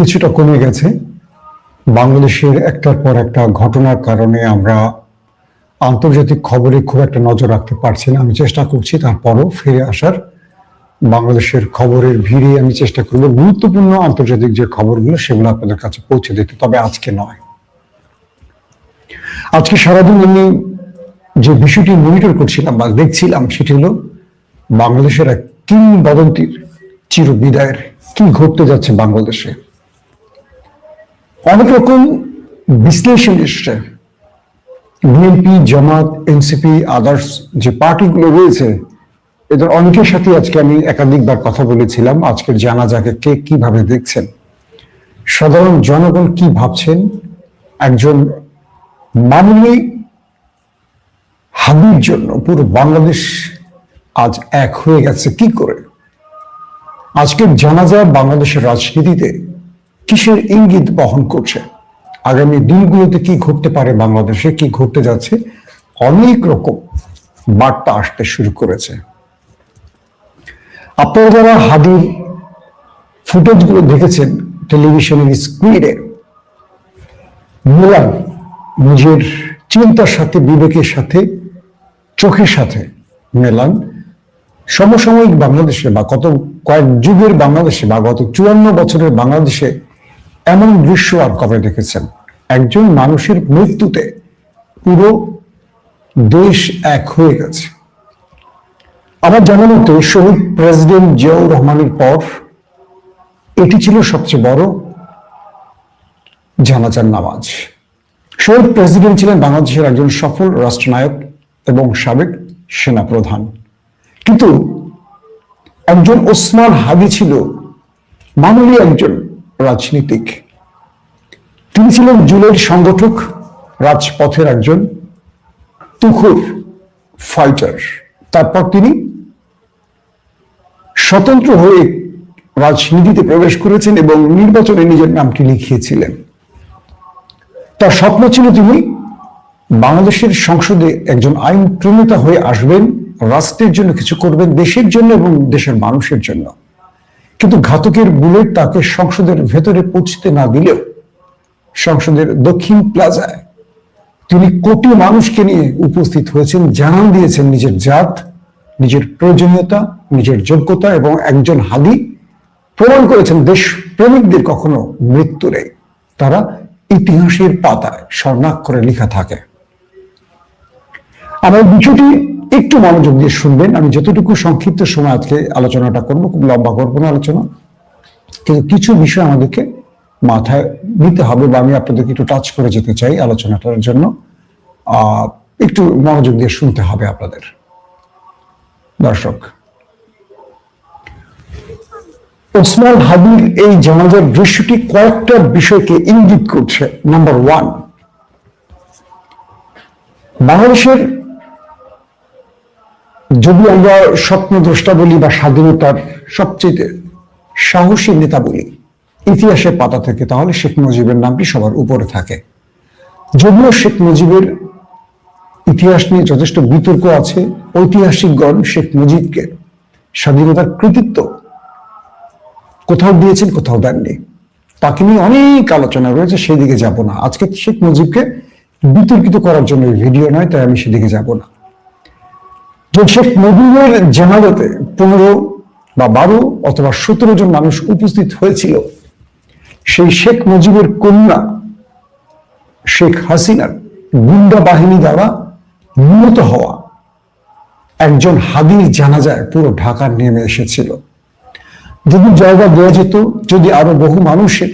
কিছুটা কমে গেছে। বাংলাদেশের একটার পর একটা ঘটনার কারণে আমরা আন্তর্জাতিক খবরে খুব একটা নজর রাখতে পারছি না। আমি চেষ্টা করছি তারপরও ফিরে আসার। বাংলাদেশের খবরের ভিড়ে আমি চেষ্টা করব। গুরুত্বপূর্ণ আন্তর্জাতিক যে খবরগুলো, সেগুলো আপনাদের কাছে পৌঁছে দিতে, তবে আজকে নয়। আজকে সারাদিন আমি যে বিষয়টি মনিটর করছিলাম বা দেখছিলাম, সেটি হলো বাংলাদেশের এক কিংবদন্তির চির বিদায়ের কি ঘটতে যাচ্ছে বাংলাদেশে। অনেক রকম বিশ্লেষণ এসছে। বিএনপি জামাত এনসিপি আদার্স যে পার্টিগুলো রয়েছে, এদের অনেকের সাথে আজকে আমি একাধিকবার কথা বলেছিলাম। আজকের জানা যাকে কে কীভাবে দেখছেন? সাধারণ জনগণ কি ভাবছেন? একজন মামুলি হাবির জন্য পুরো বাংলাদেশ আজ এক হয়ে গেছে, কি করে? আজকের জানাজা বাংলাদেশের রাজনীতিতে কিসের ইঙ্গিত বহন করছে? আগামী দিনগুলোতে কি ঘটতে পারে বাংলাদেশে? কি ঘটতে যাচ্ছে? অনেক রকম বার্তা আসতে শুরু করেছে। আপনারা যারা হাদির ফুটেজগুলো দেখেছেন, টেলিভিশনের স্ক্রিনে, মিলান নিজের চিন্তার সাথে, বিবেকের সাথে, চোখের সাথে, মেলান, সমসাময়িক বাংলাদেশে বা কত কয়েক যুগের বাংলাদেশে বা গত চুয়ান্ন বছরের বাংলাদেশে এমন দৃশ্য আর কবে দেখেছেন? একজন মানুষের মৃত্যুতে পুরো দেশ এক হয়ে গেছে। আমার জানা মতো শহীদ প্রেসিডেন্ট জিয়াউর রহমানের পর এটি ছিল সবচেয়ে বড় জানাজার নামাজ। শহীদ প্রেসিডেন্ট ছিলেন বাংলাদেশের একজন সফল রাষ্ট্রনায়ক এবং সাবেক সেনাপ্রধান। কিন্তু একজন ওসমান হাদি ছিল মামুলি একজন রাজনীতিক। তিনি ছিলেন জুলের সংগঠক, রাজপথের একজন তুখুর ফাইটার তারপর তিনি স্বতন্ত্র হয়ে রাজনীতিতে প্রবেশ করেছেন এবং নির্বাচনে নিজের নামটি লিখিয়েছিলেন। তার স্বপ্ন ছিল তিনি বাংলাদেশের সংসদে একজন আইন প্রণেতা হয়ে আসবেন, রাষ্ট্রের জন্য কিছু করবেন, দেশের জন্য এবং দেশের মানুষের জন্য। কিন্তু ঘাতকের বুলেট তাকে সংসদের ভেতরে পৌঁছতে না দিলেও সংসদের দক্ষিণ প্লাজায় তিনি কোটি মানুষকে নিয়ে উপস্থিত হয়েছেন, জানান দিয়েছেন নিজের জাত, নিজের প্রয়োজনীয়তা, নিজের যোগ্যতা এবং একজন হাদি। প্রমাণ করেছেন দেশ প্রেমিকদের কখনো মৃত্যু নেই। তারা ইতিহাসের পাতায় স্বর্ণাক্ষরে লেখা থাকে। আমার বিষয়টি একটু মনোযোগ দিয়ে শুনবেন। আমি যতটুকু সংক্ষিপ্ত সময় আজকে আলোচনাটা করব, খুব লম্বা করব না আলোচনা, কিন্তু কিছু বিষয় আমাদেরকে মাথায় নিতে হবে বা আমি আপনাদেরকে একটু টাচ করে যেতে চাই আলোচনাটার জন্য। একটু মনোযোগ দিয়ে শুনতে হবে আপনাদের। দর্শক, ওসমান হাবির এই জানাজার দৃশ্যটি কয়েকটা বিষয়কে ইঙ্গিত করছে। নাম্বার ওয়ান বাংলাদেশের যদি আমরা স্বপ্নদ্রষ্টা বলি বা স্বাধীনতার সবচেয়ে সাহসী নেতা বলি, ইতিহাসের পাতা থেকে, তাহলে শেখ মুজিবের নামটি সবার উপরে থাকে। যদিও শেখ মুজিবের ইতিহাস নিয়ে যথেষ্ট বিতর্ক আছে, ঐতিহাসিকগণ শেখ মুজিবকে স্বাধীনতার কৃতিত্ব কোথাও দিয়েছেন, কোথাও দেননি। তাকে নিয়ে অনেক আলোচনা রয়েছে, সেদিকে যাব না। আজকে শেখ মুজিবকে বিতর্কিত করার জন্য ভিডিও নয়, তাই আমি সেদিকে যাব না। যে শেখ মুজিবের জানাজাতে পনেরো বা বারো অথবা সতেরো জন মানুষ উপস্থিত হয়েছিল, সেই শেখ মুজিবের কন্যা শেখ হাসিনার গুন্ডা বাহিনী দ্বারা নিহত হওয়া একজন হাদির জানাজায় পুরো ঢাকা নেমে এসেছিল। যদি জায়গা দেওয়া যেত, যদি আরও বহু মানুষের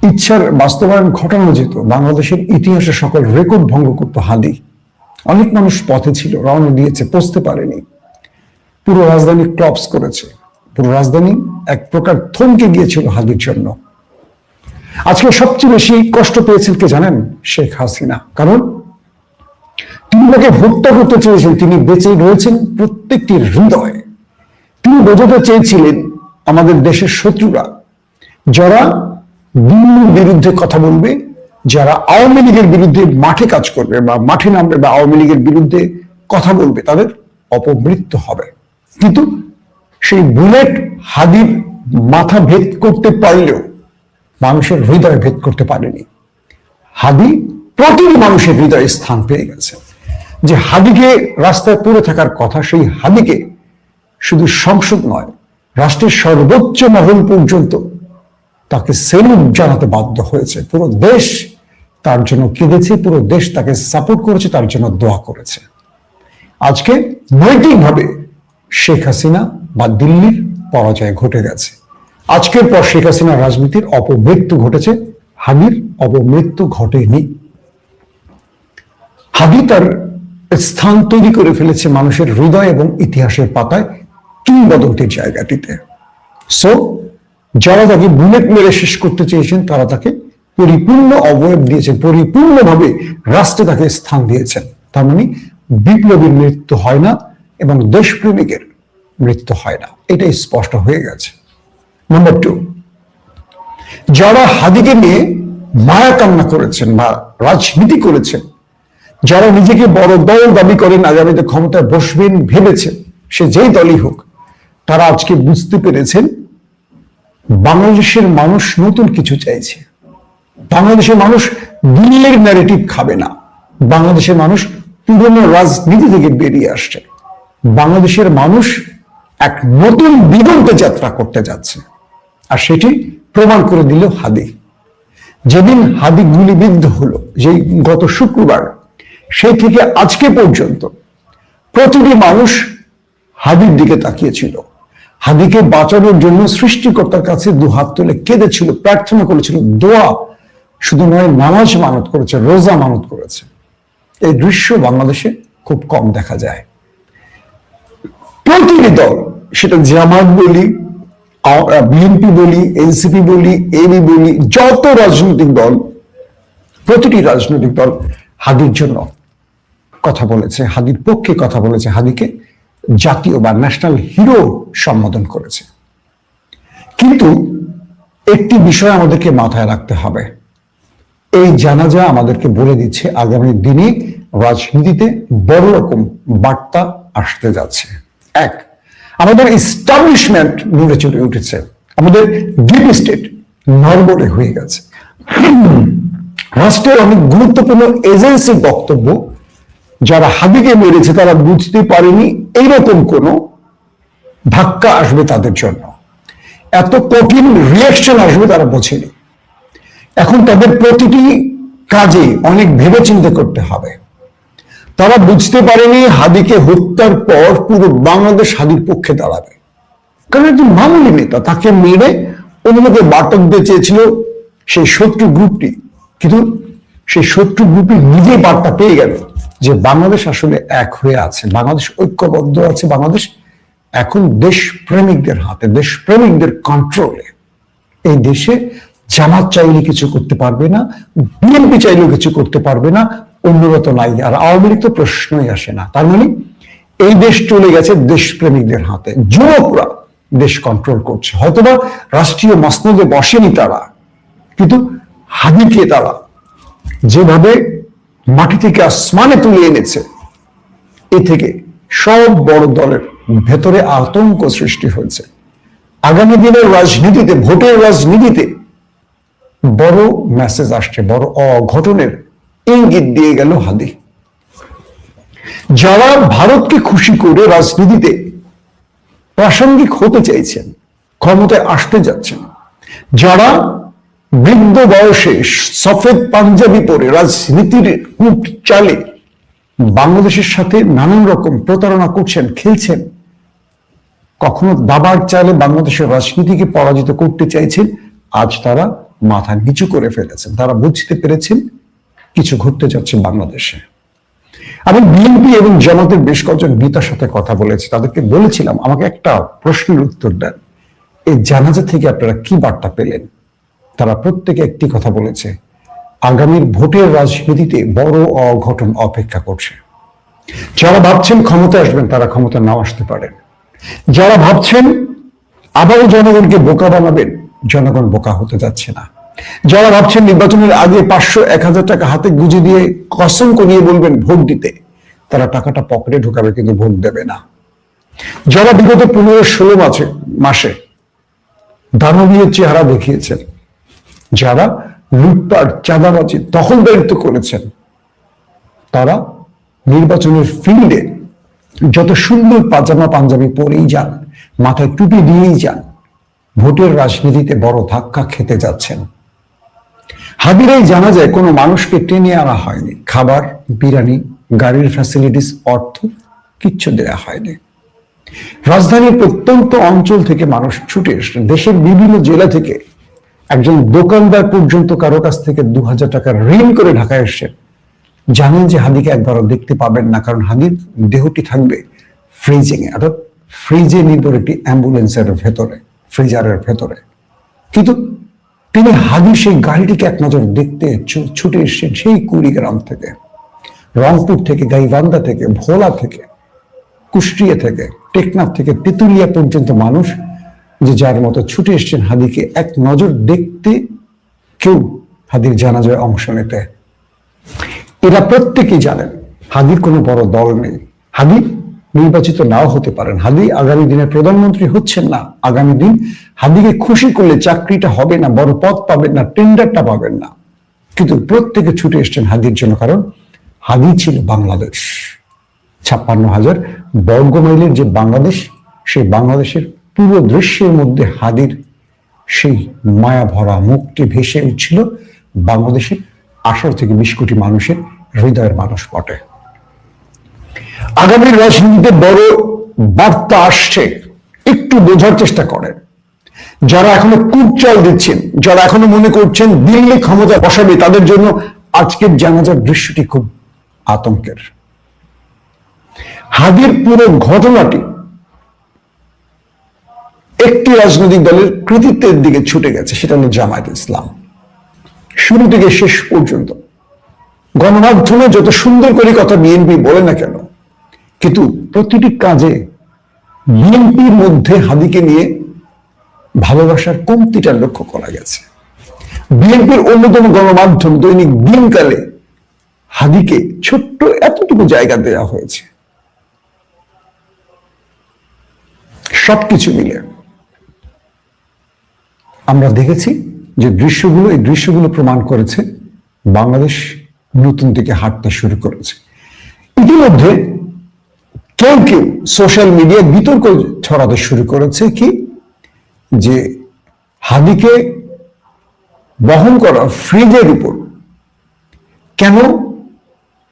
ইচ্ছার বাস্তবায়ন ঘটানো যেত, বাংলাদেশের ইতিহাসে সকল রেকর্ড ভঙ্গ করতো হাদি। অনেক মানুষ পথে ছিল, রওনা দিয়েছে, পৌঁছতে পারেনি। পুরো রাজধানী ক্লপস করেছে। পুরো রাজধানী এক প্রকার থমকে গিয়েছিল হাদির জন্য। আজকে সবচেয়ে বেশি কষ্ট পেয়েছেন কে জানেন? শেখ হাসিনা। কারণ তিনি তাকে হত্যা করতে চেয়েছেন, তিনি বেঁচে রয়েছেন প্রত্যেকটি হৃদয়ে। তিনি বোঝাতে চেয়েছিলেন আমাদের দেশের শত্রুরা, যারা দিল্লির বিরুদ্ধে কথা বলবে যারা আওয়ামী লীগের বিরুদ্ধে মাঠে কাজ করবে বা মাঠে নামবে বা আওয়ামী লীগের বিরুদ্ধে কথা বলবে, তাদের অপমৃত্যু হবে। কিন্তু সেই বুলেট হাদির মাথা ভেদ করতে পারলেও মানুষের হৃদয় ভেদ করতে পারেনি। হাদি প্রতিটি মানুষের হৃদয়ে স্থান পেয়ে গেছে। যে হাদিকে রাস্তায় পড়ে থাকার কথা, সেই হাদিকে শুধু সংসদ নয়, রাষ্ট্রের সর্বোচ্চ মহল পর্যন্ত তাকে সেলুট জানাতে বাধ্য হয়েছে। পুরো দেশ তার জন্য কেঁদেছে, পুরো দেশ তাকে সাপোর্ট করেছে, তার জন্য দোয়া করেছে। আজকে নৈতিকভাবে শেখ হাসিনা বা দিল্লির পরাজয় ঘটে গেছে। আজকের পর শেখ হাসিনার রাজনীতির অপমৃত্যু ঘটেছে। হাদির অপমৃত্যু ঘটেনি। হাদি তার স্থান তৈরি করে ফেলেছে মানুষের হৃদয় এবং ইতিহাসের পাতায় কিংবদন্তির জায়গাটিতে। সো যারা তাকে বুলেট মেরে শেষ করতে চেয়েছেন, তারা তাকে পরিপূর্ণ অবয়ব দিয়েছেন, পরিপূর্ণভাবে রাষ্ট্রে তাকে স্থান দিয়েছেন। তার মানে বিপ্লবীর মৃত্যু হয় না এবং দেশপ্রেমিকের মৃত্যু হয় না। এটাই স্পষ্ট হয়ে গেছে। নাম্বার টু যারা হাদিকে নিয়ে মায়া কান্না করেছেন বা রাজনীতি করেছেন, যারা নিজেকে বড় দল দাবি করেন, আগামীতে ক্ষমতায় বসবেন ভেবেছেন, সে যেই দলই হোক, তারা আজকে বুঝতে পেরেছেন, বাংলাদেশের মানুষ নতুন কিছু চাইছে। বাংলাদেশের মানুষ দিল্লির ন্যারেটিভ খাবে না। বাংলাদেশের মানুষ পুরনো রাজনীতি থেকে বেরিয়ে আসছে। বাংলাদেশের মানুষ এক নতুন দিগন্তে যাত্রা করতে যাচ্ছে। আর সেটি প্রমাণ করে দিল হাদি যেদিন হাদি গুলিবিদ্ধ হলো, যেই গত শুক্রবার সেই থেকে আজকে পর্যন্ত প্রতিটি মানুষ হাদির দিকে তাকিয়েছিল। হাদিকে বাঁচানোর জন্য সৃষ্টিকর্তার কাছে দু হাত তুলে কেঁদেছিল, প্রার্থনা করেছিল, দোয়া শুধু নয়, নামাজ মানত করেছে, রোজা মানত করেছে। এই দৃশ্য বাংলাদেশে খুব কম দেখা যায়। প্রতিটি দল, সেটা জামাত বলি বিএনপি বলি, এনসিপি বলি এবি বলি, যত রাজনৈতিক দল, প্রতিটি রাজনৈতিক দল হাদির জন্য কথা বলেছে, হাদির পক্ষে কথা বলেছে, হাদিকে জাতীয় বা ন্যাশনাল হিরো সম্বোধন করেছে। কিন্তু একটি বিষয় আমাদেরকে মাথায় রাখতে হবে। এই জানাজা আমাদেরকে বলে দিচ্ছে আগামী দিনে রাজনীতিতে বড় রকম বার্তা আসতে যাচ্ছে। এক, আমাদের ইস্টাবলিশমেন্ট নড়ে চড়ে উঠেছে। আমাদের ডিপ স্টেট নরবরে হয়ে গেছে। রাষ্ট্রের অনেক গুরুত্বপূর্ণ এজেন্সির বক্তব্য যারা হাবিকে মেরেছে তারা বুঝতে পারেনি এইরকম কোন ধাক্কা আসবে তাদের জন্য। এত কঠিন রিয়াকশন আসবে তারা বোঝেনি। এখন তাদের প্রতিটি কাজে অনেক ভেবে চিন্তা করতে হবে। তারা বুঝতে পারেনি হাদিকে হত্যার পর পুরো বাংলাদেশ হাদির পক্ষে দাঁড়াবে। কারণ একজন মামুলি নেতা, তাকে মেরে অন্যকে বাটক দিয়ে চেয়েছিল সেই শত্রু গ্রুপটি। কিন্তু সেই শত্রু গ্রুপটি নিজেই বার্তা পেয়ে গেল যে বাংলাদেশ আসলে এক হয়ে আছে। বাংলাদেশ ঐক্যবদ্ধ আছে। বাংলাদেশ এখন দেশ প্রেমিকদের হাতে দেশ প্রেমিকদের কন্ট্রোলে এই দেশে জামাত চাইলে কিছু করতে পারবে না বিএনপি চাইলেও কিছু করতে পারবে না অন্যরা তো নাই। আর আওয়ামী লীগ তো প্রশ্নই আসে না। তার মানে এই দেশ চলে গেছে দেশপ্রেমিকদের হাতে। যুবকরা দেশ কন্ট্রোল করছে। হয়তোবা রাষ্ট্রীয় মসনদে বসেনি তারা, কিন্তু হাদিকে তারা যেভাবে মাটি থেকে আসমানে তুলে এনেছে, এ থেকে সব বড় দলের ভেতরে আতঙ্ক সৃষ্টি হয়েছে। আগামী দিনের রাজনীতিতে, ভোটের রাজনীতিতে বড় মেসেজ আসছে, বড় অঘটনের ইঙ্গিত দিয়ে গেল হাদি যারা ভারতকে খুশি করে রাজনীতিতে প্রাসঙ্গিক হতে চাইছেন, ক্ষমতায় আসতে যাচ্ছেন, যারা বৃদ্ধ বয়সে সফেদ পাঞ্জাবি পরে রাজনীতির কূট চালে বাংলাদেশের সাথে নানান রকম প্রতারণা করছেন, খেলছেন, কখনো দাবার চালে বাংলাদেশের রাজনীতিকে পরাজিত করতে চাইছেন, আজ তারা মাথা নিচু করে ফেলেছেন। তারা বুঝতে পেরেছেন কিছু ঘটতে যাচ্ছে বাংলাদেশে। আমি বিএনপি এবং জামাতের বেশ কয়েকজন নেতার সাথে কথা বলেছি, তাদেরকে বলেছিলাম, আমাকে একটা প্রশ্নের উত্তর দেন। এই জানাজা থেকে আপনারা কি বার্তা পেলেন? তারা প্রত্যেকে একটি কথা বলেছে, আগামীর ভোটের রাজনীতিতে বড় অঘটন অপেক্ষা করছে। যারা ভাবছেন ক্ষমতা আসবেন, তারা ক্ষমতা নাও আসতে পারেন। যারা ভাবছেন আবারও জনগণকে বোকা বানাবেন জনগণ বোকা হতে যাচ্ছে না। যারা ভাবছেন নির্বাচনের আগে পাঁচশো এক হাজার টাকা হাতে গুজে দিয়ে কসম করিয়ে বলবেন ভোট দিতে, তারা টাকাটা পকেটে ঢুকাবে কিন্তু ভোট দেবে না। যারা বিগত পনেরো ষোলো মাসে মাসে দানবীয় চেহারা দেখিয়েছেন, যারা লুটপাট, চাঁদাবাজি, দখলদারিত্ব করেছেন, তারা নির্বাচনের ফিল্ডে যত সুন্দর পাজামা পাঞ্জাবি পরেই যান, মাথায় টুপি দিয়েই যান ভোটের রাজনীতিতে বড় ধাক্কা খেতে যাচ্ছেন। হাবিরাই জানা যায়, কোনো মানুষকে টেনে আনা হয়নি। খাবার, বিরিয়ানি, গাড়ির ফ্যাসিলিটিস অর্থ কিচ্ছু দেয়া হয়নি। রাজধানীর প্রত্যন্ত অঞ্চল থেকে মানুষ ছুটে এসেছেন। দেশের বিভিন্ন জেলা থেকে একজন দোকানদার পর্যন্ত কারও কাছ থেকে দু হাজার টাকা ঋণ করে ঢাকায় এসছেন। জানেন যে হাদিকে একবারও দেখতে পাবেন না, কারণ হাদির দেহটি থাকবে ফ্রিজিং এ অর্থাৎ ফ্রিজে নির্ভর একটি অ্যাম্বুলেন্সের ভেতরে। ফ্রিজারের ভেতরে। কিন্তু তিনি হাদির সেই গাড়িটিকে এক নজর দেখতে ছুটে এসছেন সেই কুড়িগ্রাম থেকে, রংপুর থেকে, গাইবান্ধা থেকে, ভোলা থেকে, কুষ্টিয়া থেকে, টেকনাফ থেকে, তেতুলিয়া পর্যন্ত মানুষ যে যার মতো ছুটে এসছেন হাদিকে এক নজর দেখতে কেউ হাদির জানাজায় অংশ নিতে। এরা প্রত্যেকেই জানেন হাদির কোনো বড় দল নেই। হাদি নির্বাচিত নাও হতে পারেন। হাদি আগামী দিনে প্রধানমন্ত্রী হচ্ছেন না। আগামী দিন হাদিকে খুশি করলে চাকরিটা হবে না, বড় পদ পাবেন না, টেন্ডারটা পাবেন না। কিন্তু প্রত্যেকে ছুটে এসছেন হাদির জন্য, কারণ হাদি ছিল বাংলাদেশ। ছাপ্পান্ন হাজার বর্গ মাইলের যে বাংলাদেশ, সেই বাংলাদেশের পুরো দৃশ্যের মধ্যে হাদির সেই মায়া ভরা মুখটি ভেসে উঠছিল। বাংলাদেশের আঠারো থেকে বিশ কোটি মানুষের হৃদয়ের মানুষ বটে। আগামী রাজনীতিতে বড় বার্তা আসছে। একটু বোঝার চেষ্টা করেন। যারা এখনও কুটচাল দিচ্ছেন, যারা এখনও মনে করছেন দিল্লি ক্ষমতা বসাবে, তাদের জন্য আজকের জানাজার দৃশ্যটি খুব আতঙ্কের। হাদির পুরো ঘটনাটি একটি রাজনৈতিক দলের কৃতিত্বের দিকে ছুটে গেছে, সেটা হলো জামায়াত ইসলাম। শুরু থেকে শেষ পর্যন্ত। গণমাধ্যমে যত সুন্দর করে কথা বিএনপি বলে না কেন কিন্তু প্রতিটি কাজে বিএনপির মধ্যে হাদিকে নিয়ে ভালোবাসার কমতিটা লক্ষ্য করা গেছে। বিএনপির অন্যতম গণমাধ্যম দৈনিক দিনকালে হাদিকে ছোট্ট এতটুকু জায়গা দেওয়া হয়েছে। সবকিছু মিলে আমরা দেখেছি যে দৃশ্যগুলো, এই দৃশ্যগুলো প্রমাণ করেছে বাংলাদেশ নতুন দিকে হাঁটতে শুরু করেছে। ইতিমধ্যে কেউ কেউ সোশ্যাল মিডিয়ায় বিতর্ক ছড়াতে শুরু করেছে কি? যে হাদিকে বহন করা ফ্রিজের উপর কেন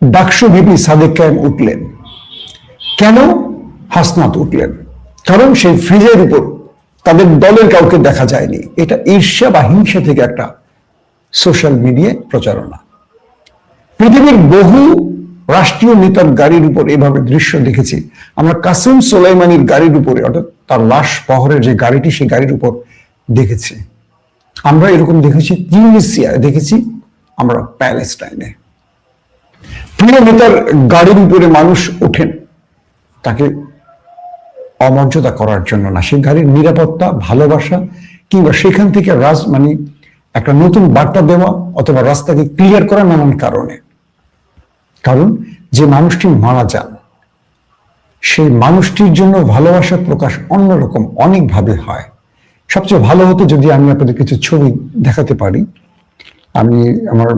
ডাকসু ভিপি সাদেক কায়েম উঠলেন? কেন হাসনাত উঠলেন? কারণ সেই ফ্রিজের উপর তাদের দলের কাউকে দেখা যায়নি। এটা ঈর্ষা বা হিংসা থেকে একটা সোশ্যাল মিডিয়ায় প্রচারণা। পৃথিবীর বহু রাষ্ট্রীয় নেতার গাড়ির উপর এভাবে দৃশ্য দেখেছি। আমরা কাসিম সোলাইমানির গাড়ির উপরে, অর্থাৎ তার লাশ বহরের যে গাড়িটি, সেই গাড়ির উপর দেখেছি। আমরা এরকম দেখেছি তিউনিসিয়ায় দেখেছি আমরা প্যালেস্টাইনে। প্রিয় নেতার গাড়ির উপরে মানুষ ওঠেন। তাকে অমর্যাদা করার জন্য না। সেই গাড়ির নিরাপত্তা, ভালোবাসা, কিংবা সেখান থেকে রাজ মানে একটা নতুন বার্তা দেওয়া অথবা রাস্তাকে ক্লিয়ার করা নানান কারণে। কারণ যে মানুষটি মারা যান, সেই মানুষটির জন্য ভালোবাসার প্রকাশ অন্যরকম, অনেকভাবে হয়। সবচেয়ে ভালো হতো যদি আমি আপনাদের কিছু ছবি দেখাতে পারি। আমি আমার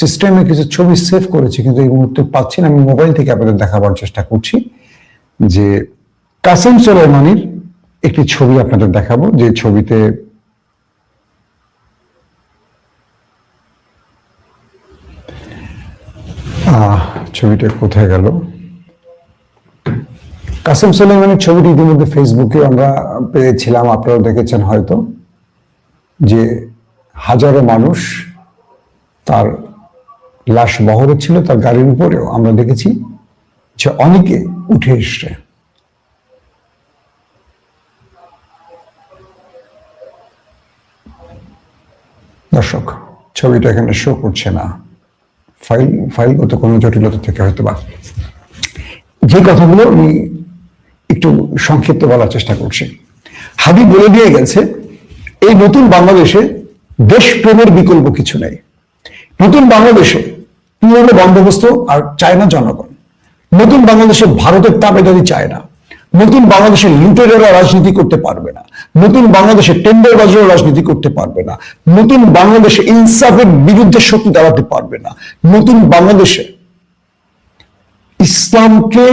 সিস্টেমে কিছু ছবি সেভ করেছি, কিন্তু এই মুহূর্তে পাচ্ছি না। আমি মোবাইল থেকে আপনাদের দেখাবার চেষ্টা করছি যে কাসেম সোলাইমানির একটি ছবি আপনাদের দেখাবো। যে ছবিতে ছবিটা কোথায় গেল? কাসেম সোলাইমানের ছবিটি ইতিমধ্যে ফেসবুকে আমরা পেয়েছিলাম আপনারা দেখেছেন হয়তো, যে হাজারো মানুষ তার লাশ বহরে ছিল, তার গাড়ির উপরেও আমরা দেখেছি যে অনেকে উঠে এসছে। দর্শক, ছবিটা এখানে শো করছে না। ফাইল ফাইলগত কোনো জটিলতা থেকে হয়তো বা। যে কথাগুলো আমি একটু সংক্ষিপ্ত বলার চেষ্টা করছি। হাদি বলে দিয়ে গেছে, এই নতুন বাংলাদেশে দেশপ্রেমের বিকল্প কিছু নেই। নতুন বাংলাদেশে পুরনো বন্দোবস্ত আর চায় না জনগণ। নতুন বাংলাদেশে ভারতের তাবেদারি চায় না নতুন বাংলাদেশের লুটেরেরা রাজনীতি করতে পারবে না। নতুন বাংলাদেশে টেন্ডার বাজারের রাজনীতি করতে পারবে না। নতুন বাংলাদেশে ইনসাফের বিরুদ্ধে শক্তি দাঁড়াতে পারবে না। নতুন বাংলাদেশে ইসলামকে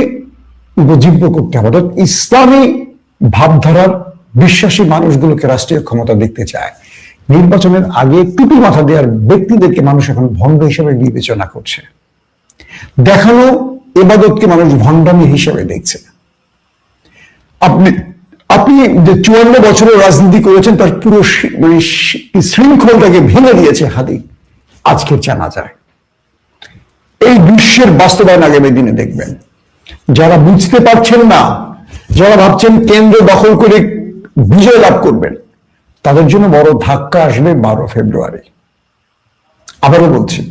উপজীব্য করতে হবে। অর্থাৎ ইসলামী ভাবধারার বিশ্বাসী মানুষগুলোকে রাষ্ট্রীয় ক্ষমতা দেখতে চায়। নির্বাচনের আগে টুপি মাথা দেওয়ার ব্যক্তিদেরকে মানুষ এখন ভণ্ড হিসেবে বিবেচনা করছে। দেখানো এবাদতকে মানুষ ভণ্ডামি হিসেবে দেখছে। আপনি আপনি যে চুয়ান্ন বছরের রাজনীতি করেছেন, তার পুরো মানে শৃঙ্খলটাকে ভেঙে দিয়েছে হাদি। আজকের জানা যায় এই দৃশ্যের বাস্তবায়ন আগামী দিনে দেখবেন। যারা বুঝতে পারছেন না, যারা ভাবছেন কেন্দ্র দখল করে বিজয় লাভ করবেন, তাদের জন্য বড় ধাক্কা আসবে বারো ফেব্রুয়ারি। আবারও বলছি,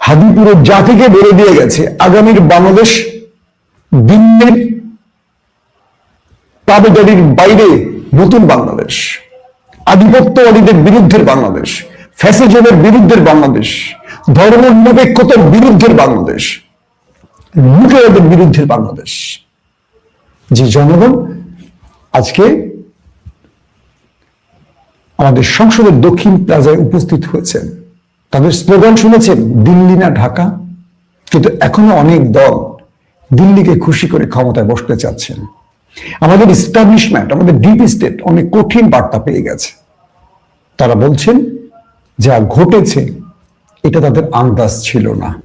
হাদি পুরো জাতিকে বলে দিয়ে গেছে। আগামীর বাংলাদেশ দিল্লির দাবিদারির বাইরে নতুন বাংলাদেশ। আধিপত্যবাদীদের বিরুদ্ধের বাংলাদেশ, ফ্যাসিজমের বিরুদ্ধের বাংলাদেশ ধর্ম নিরপেক্ষতার বিরুদ্ধের বাংলাদেশ, লুটেরাদের বিরুদ্ধের বাংলাদেশ। যে জনগণ, আজকে আমাদের সংসদের দক্ষিণ প্লাজায় উপস্থিত হয়েছেন। তাদের স্লোগান শুনেছেন, দিল্লি না ঢাকা। কিন্তু এখনও অনেক দল দিল্লিকে খুশি করে ক্ষমতায় বসতে চাচ্ছেন। আমাদের ইস্টাবলিশমেন্ট আমাদের ডিপ স্টেট অনেক কঠিন বার্তা পেয়ে গেছে। তারা বলছেন, যা ঘটেছে, এটা তাদের আন্দাজ ছিল না।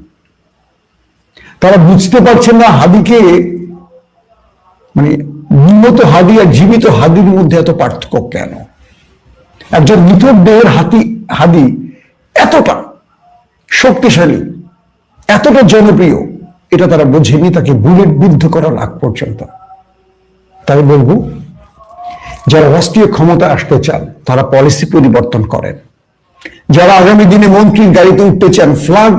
তারা বুঝতে পারছেন না হাদিকে মানে নিহত হাদি আর জীবিত হাদির মধ্যে এত পার্থক্য কেন? একজন নিথর দেহের হাতি, হাদি এতটা শক্তিশালী, এতটা জনপ্রিয়, এটা তারা বোঝেনি, তাকে বুলেট বিদ্ধ করার আগ পর্যন্ত। তাই বলব, যারা রাষ্ট্রীয় ক্ষমতা আসতে চান, তারা পলিসি পরিবর্তন করেন। যারা আগামী দিনে মন্ত্রীর গাড়িতে উঠতে চান ফ্ল্যাগ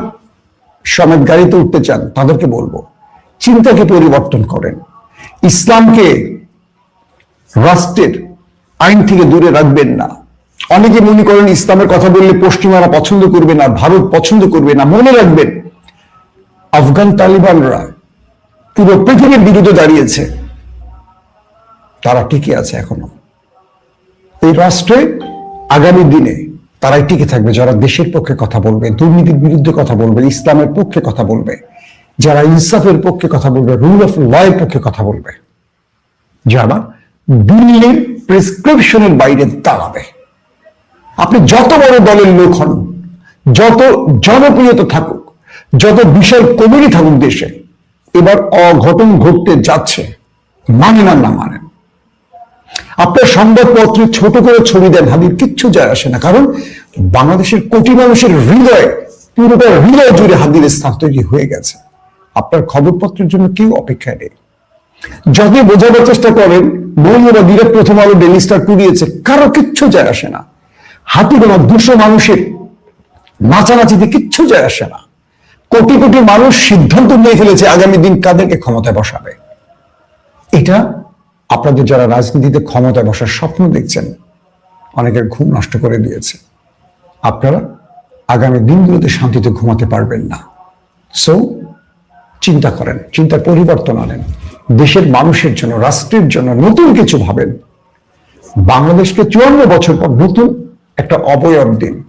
সমেত গাড়িতে উঠতে চান, তাদেরকে বলব, চিন্তাকে পরিবর্তন করেন। ইসলামকে রাষ্ট্রের আইন থেকে দূরে রাখবেন না। অনেকে মনে করেন ইসলামের কথা বললে পশ্চিমারা পছন্দ করবে না, ভারত পছন্দ করবে না, মনে রাখবেন, আফগান তালিবানরা পুরো পৃথিবীর বিরুদ্ধে দাঁড়িয়েছে। তারা টিকে আছে এখনও। এই রাষ্ট্রে আগামী দিনে তারাই টিকে থাকবে, যারা দেশের পক্ষে কথা বলবে, দুর্নীতির বিরুদ্ধে কথা বলবে, ইসলামের পক্ষে কথা বলবে, যারা ইনসাফের পক্ষে কথা বলবে রুল অফ লয়ের পক্ষে কথা বলবে, যারা দিল্লির প্রেসক্রিপশনের বাইরে দাঁড়াবে। আপনি যত বড় দলের লোক হন, যত জনপ্রিয়তা থাকুক, যত বিশাল কমিটি থাকুক দেশে, এবার অঘটন ঘটতে যাচ্ছে মানেন আর না মানেন আপনার সংবাদপত্রে ছোট করে ছবি দেন হাবিব কিচ্ছু যায় আসে না। কারণ বাংলাদেশের কোটি মানুষের হৃদয়, পুরোটা হৃদয় জুড়ে হাদির স্থান তৈরি হয়ে গেছে। আপনার খবরপত্রের জন্য কেউ অপেক্ষায় নেই। যদি বোঝাবার চেষ্টা করেন দিলে প্রথম আলো ডেলি স্টার কুড়িয়েছে, কারও কিচ্ছু যায় আসে না। হাতি গোনা দুশো মানুষের নাচানাচিতে কিচ্ছু যায় আসে না। কোটি কোটি মানুষ সিদ্ধান্ত নিয়ে ফেলেছে আগামী দিন কাদেরকে ক্ষমতায় বসাবে। এটা আপনাদের যারা রাজনীতিতে ক্ষমতায় বসার স্বপ্ন দেখছেন, অনেকের ঘুম নষ্ট করে দিয়েছে। আপনারা আগামী দিনগুলোতে শান্তিতে ঘুমাতে পারবেন না। সো চিন্তা করেন, চিন্তার পরিবর্তন আনেন। দেশের মানুষের জন্য, রাষ্ট্রের জন্য নতুন কিছু ভাবেন। বাংলাদেশকে চুয়ান্ন বছর পর নতুন একটা অবয়ব দিন।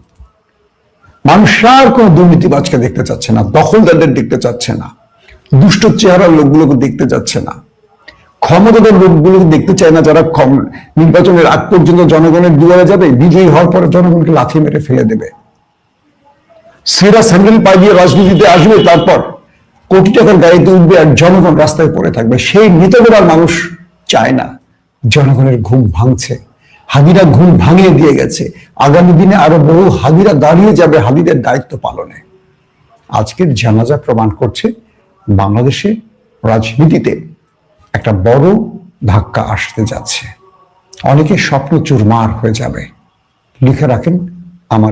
মানুষ আর কোন দুর্নীতিবাজকে দেখতে চাচ্ছে না, দখলদারদের দেখতে চাচ্ছে না। দুষ্ট চেহারার লোকগুলোকে দেখতে চাচ্ছে না। ক্ষমতাধর লোকগুলোকে দেখতে চায় না যারা নির্বাচনের আগ পর্যন্ত জনগণের দুয়ারে যাবে, বিজয়ী হওয়ার পরে জনগণকে লাথি মেরে ফেলে দেবে? সেরা স্যান্ডেল পাই দিয়ে রাজনীতিতে আসবে, তারপর কোটি টাকার গাড়িতে উঠবে আর জনগণ রাস্তায় পড়ে থাকবে। সেই নেতাদের আর মানুষ চায় না। জনগণের ঘুম ভাঙছে। হাদিরা ঘুম ভাঙিয়ে দিয়ে গেছে। আগামী দিনে আরও বহু হাদিরা দাঁড়িয়ে যাবে হাদিদের দায়িত্ব পালনে। আজকের জানাজা প্রমাণ করছে বাংলাদেশে রাজনীতিতে একটা বড় ধাক্কা আসতে যাচ্ছে। অনেকে স্বপ্ন চুরমার হয়ে যাবে। লিখে রাখেন আমার